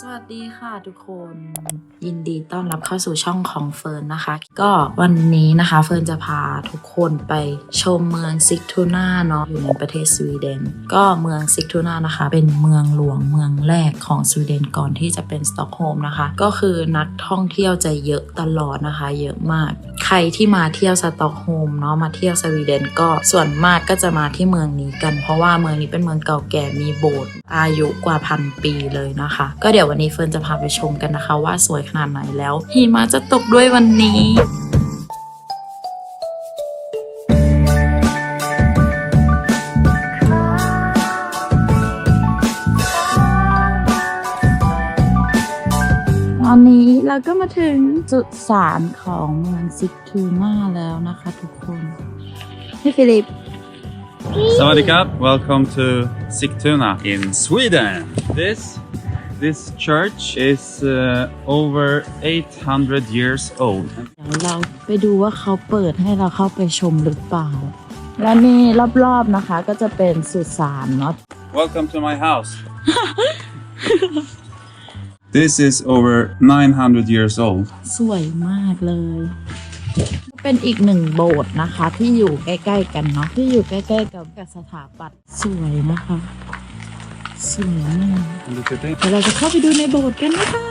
สวัสดีค่ะทุกคน ยินดีต้อนรับเข้าสู่ช่องของเฟิร์นนะคะ ก็วันนี้นะคะเฟิร์นจะพาทุกคนไปชมเมืองซิกทูนาเนาะอยู่ในประเทศสวีเดน ก็เมืองซิกทูน่านะคะ เป็นเมืองหลวงเมืองแรกของสวีเดนก่อนที่จะเป็นสต็อกโฮล์มนะคะ ก็คือนักท่องเที่ยวจะเยอะตลอดนะคะ เยอะมาก ใครที่มาเที่ยวสตอกโฮล์มเนาะมาเที่ยวสวีเดนก็ส่วนมากก็จะมาที่เมืองนี้กัน เพราะว่าเมืองนี้เป็นเมืองเก่าแก่มีโบสถ์อายุกว่าพันปีเลยนะคะ ก็เดี๋ยววันนี้เฟิร์นจะพาไปชมกันนะคะ ว่าสวยขนาดไหนแล้วหิมะจะตกด้วยวันนี้ ก็มาถึงจุดสารของเมืองซิกทูมาแล้วนะคะทุกคนพี่ฟิลิป Sawadee welcome to Sigtuna in Sweden. This this church is uh, over 800 years old. เดี๋ยวเราไปดูว่าเขาเปิดให้เราเข้าไปชมหรือเปล่า และนี่รอบๆนะคะก็จะเป็นสุสานเนาะ Welcome to my house. This is over 900 years old. สวยมากเลย เป็นอีกหนึ่งโบสถ์นะคะ ที่อยู่ใกล้ๆกันเนาะที่อยู่ใกล้ๆกับกับสถาปัตย์สวยนะคะสวยมาก Look at it. เดี๋ยวเราจะเข้าไปดูในโบสถ์กันนะคะ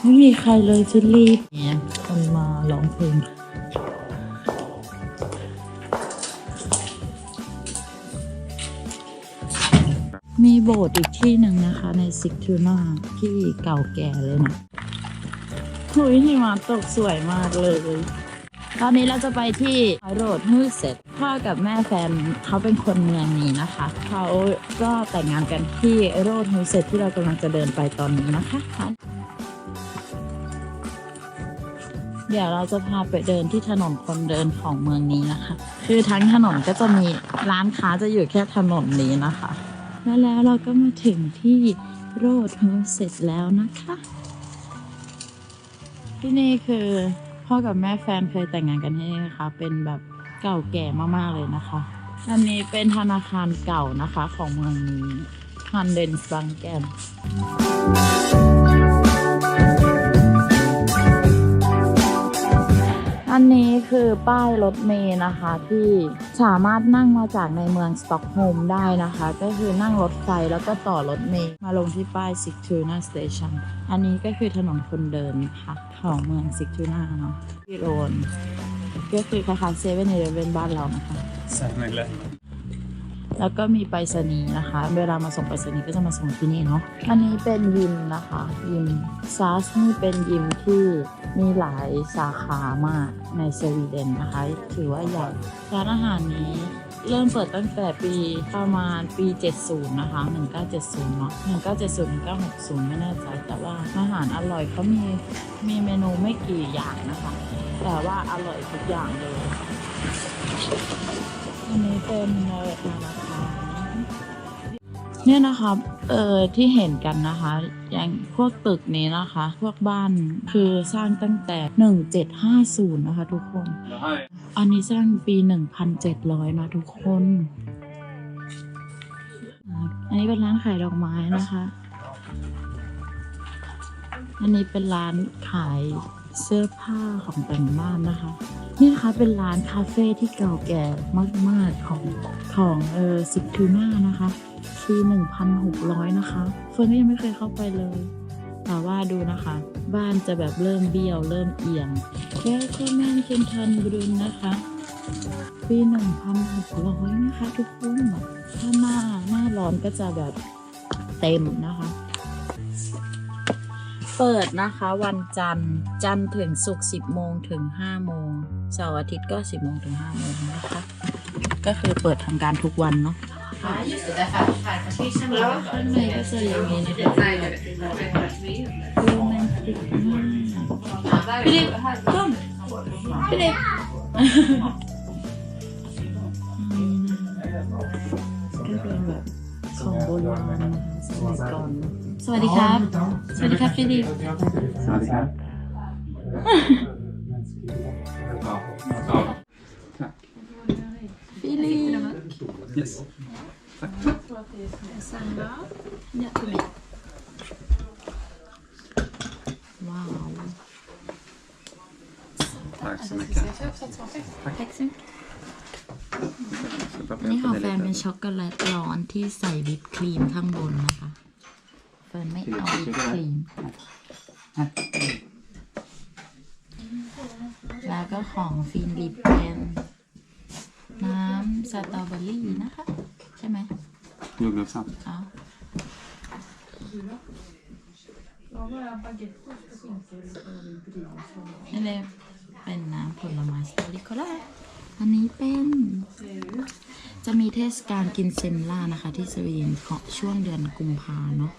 ไม่มีใครเลยฟิลิปเนี่ยคนมาร้องเพลง โบสถ์อีกที่หนึ่งนะคะ ในซิกทูนาที่เก่าแก่เลยนะหุยหิมะตกสวยมากเลย ตอนนี้เราจะไปที่โรดฮูเซตพ่อกับแม่แฟนเขาเป็นคนเมืองนี้นะคะ เขาก็แต่งงานกันที่โรดฮูเซตที่เรากำลังจะเดินไปตอนนี้นะคะ เดี๋ยวเราจะพาไปเดินที่ถนนคนเดินของเมืองนี้นะคะ คือทั้งถนนก็จะมีร้านค้าจะอยู่แค่ถนนนี้นะคะ แล้วแล้วเราก็มาถึงที่โรดฮูเซตแล้วนะคะที่นี่คือพ่อกับแม่แฟนเคยแต่งงานกันที่นี่นะคะ เป็นแบบเก่าแก่มากๆเลยนะคะ อันนี้เป็นธนาคารเก่านะคะของเมืองนี้ฮันเดนสบังแกน อันนี้คือป้ายรถเมย์นะคะที่สามารถนั่งมาจากในเมืองสต็อกโฮมได้นะคะ ก็คือนั่งรถไฟแล้วก็ต่อรถเมย์มาลงที่ป้ายซิกทูน่าสเตชันอันนี้ก็คือถนนคนเดินค่ะของเมืองซิกทูน่าเนาะที่โรนก็คือคล้ายๆเซเว่นในเรเวนบ้านเรานะคะ แล้วก็มีไปรษณีย์นะคะ เวลามาส่งไปรษณีย์ก็จะมาส่งที่นี่เนาะ อันนี้เป็นยิมนะคะ ยิมซัสนี่เป็นยิมที่มีหลายสาขามากในสวีเดนนะคะ ถือว่าใหญ่ร้านอาหารนี้เริ่มเปิดตั้งแต่ปีประมาณปี 70 นะคะ 1970 เนาะ 1970 1960 ไม่แน่ใจ แต่ว่าอาหารอร่อยเขามีมีเมนูไม่กี่อย่างนะคะ แต่ว่าอร่อยทุกอย่างเลย อันนี้เป็นเอ่อธนาคารเนี่ยนะคะเอ่อที่เห็นกันนะคะ อย่างพวกตึกนี้นะคะ พวกบ้านคือสร้างตั้งแต่ 1750 นะคะทุกคน อันนี้สร้างปี 1,700 นะทุกคนอ่าอันนี้เป็นร้านขายดอกไม้นะคะ อันนี้เป็นร้านขาย เสื้อผ้าของแต่งบ้านนะคะ นี่นะคะเป็นร้านคาเฟ่ที่เก่าแก่มากๆของของเออซิกทูน่านะคะปี1,600 นะคะเฟิร์นก็ยังไม่เคยเข้าไปเลย แต่ว่าดูนะคะ บ้านจะแบบเริ่มเบี้ยวเริ่มเอียงแค่แค่แม่นเคนทันบรุนนะคะปี1,600 นะคะ ทุกคนถ้าหน้าหน้าร้อนก็จะแบบเต็มนะคะ เปิดนะคะวันจันทร์จันทร์ถึงศุกร์10 โมงถึง 5 โมงเสาร์อาทิตย์ก็ 10 โมงถึง 5 โมงนะคะ ก็คือเปิดทำการทุกวันเนาะ Ja, just det. Därför att här kanske vi känner varandra. ข้างในก็จะยังมีนะคะ Nej, det vet jag inte. โรแมนติกมาก Ja, där är det. Här. ก้มพี่เด็กก็เป็นแบบของโบราณนะคะสมัยก่อน สวัสดีครับ สวัสดีครับพี่ดิฟิลิป Yes. สั่งแล้วเนี่ยคือว้าว Tack så mycket. แท็กซี่ Ska bara อันนี้ของ pröva แฟ det นเป็น lite. ช็อกโกแลตร้อนที่ใส่วิปครีมข้างบนนะคะ แฟนไม่เอาวิปครีมแล้วก็ของฟินลิปเป็นน้ำสตรอเบอรี่นะคะ ใช่ไหม Jordgubbssaft. เอานี่เลยเป็นน้ำผลไม้สตรอเบอรี่โคลาอันนี้เป็น จะมีเทศกาลกินเซมล่านะคะ ที่สวีเดนของช่วงเดือนกุมภาเนาะ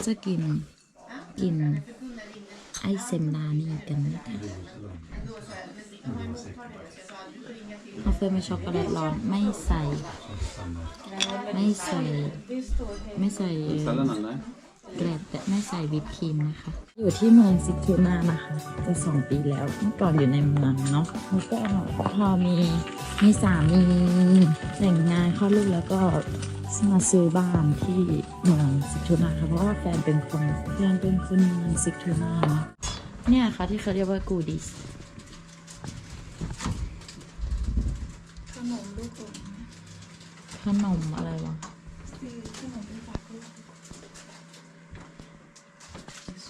เขาจะกินกินไอเซมลานี่กันนะคะอาเฟ่ไม่ช็อกโกแลตร้อนไม่ใส่ ไม่ใส่ไม่ใส่ เกรดแต่ไม่ใส่วิปครีมนะคะ อยู่ที่เมืองซิทูนานะคะจะสองปีแล้วเมื่อก่อนอยู่ในเมืองเนาะแล้วก็พอมีมีสามีแต่งงานเข้าลูกแล้วก็มาซื้อบ้านที่เมืองซิทูนาค่ะเพราะว่าแฟนเป็นคนแฟนเป็นคนเมืองซิทูนาเนาะเนี่ยค่ะที่เขาเรียกว่ากูดิสขนมลูกผมขนมอะไรวะคือขนม เป็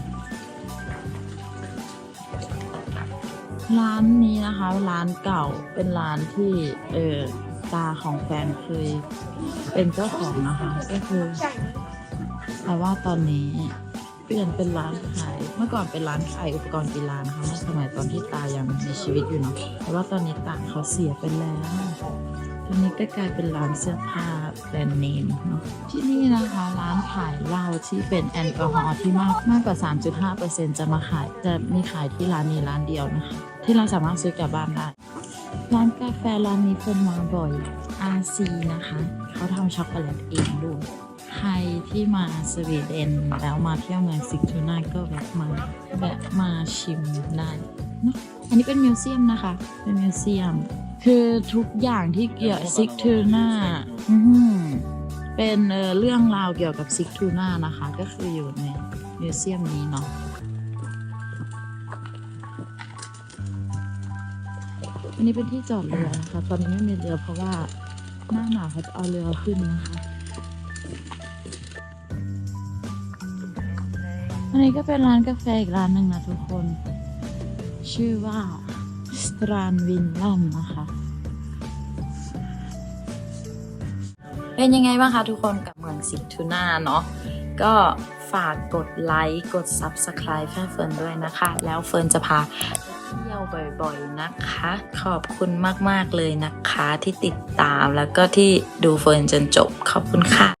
ร้านนี้นะคะร้านเก่าเป็นร้านที่เออตาของแฟนเคยเป็นเจ้าของนะคะ ก็คือแต่ว่าตอนนี้เปลี่ยนเป็นร้านขายเมื่อก่อนเป็นร้านขายอุปกรณ์กีฬานะคะเมื่อสมัยตอนที่ตายังมีชีวิตอยู่เนาะแต่ว่าตอนนี้ตาเขาเสียไปแล้ว ตอนนี้ก็กลายเป็นร้านเสื้อผ้าแบรนด์เนมเนาะที่นี่นะคะร้านขายเหล้าที่เป็นแอลกอฮอล์ที่มากมากกว่า 3.5%จะมาขายจะมีขายที่ร้านนี้ร้านเดียวนะคะ ที่เราสามารถซื้อกลับบ้านได้ ร้านกาแฟร้านนี้เป็นมาบ่อย RC นะคะ เขาทำช็อกโกแลตเองด้วย ใครที่มาสวีเดนแล้วมาเที่ยวเมืองซิกทูน่าก็แวะมาแวะมาชิมได้เนะอันนี้เป็นมิวเซียมนะคะ เป็นมิวเซียม คือทุกอย่างที่เกี่ยวซิกทูน่าเป็นเรื่องราวเกี่ยวกับซิกทูน่านะคะ ก็คืออยู่ในมิวเซียมนี้เนาะ อันนี้เป็นที่จอดเรือนะคะ ตอนนี้ไม่มีเรือเพราะว่าหน้าหนาวเขาจะเอาเรือขึ้นนะคะอันนี้ก็เป็นร้านกาแฟอีกร้านหนึ่งนะทุกคน ชื่อว่าสตรานวินลัมนะคะ เป็นยังไงบ้างคะทุกคนกับเมืองสิทูน่าเนาะก็ฝากกดไลค์ กด Subscribe ให้เฟิร์นด้วยนะคะ แล้วเฟิร์นจะพา บ่อยๆนะคะ ขอบคุณมากๆเลยนะคะที่ติดตามแล้วก็ที่ดูเฟิร์นจนจบขอบคุณค่ะ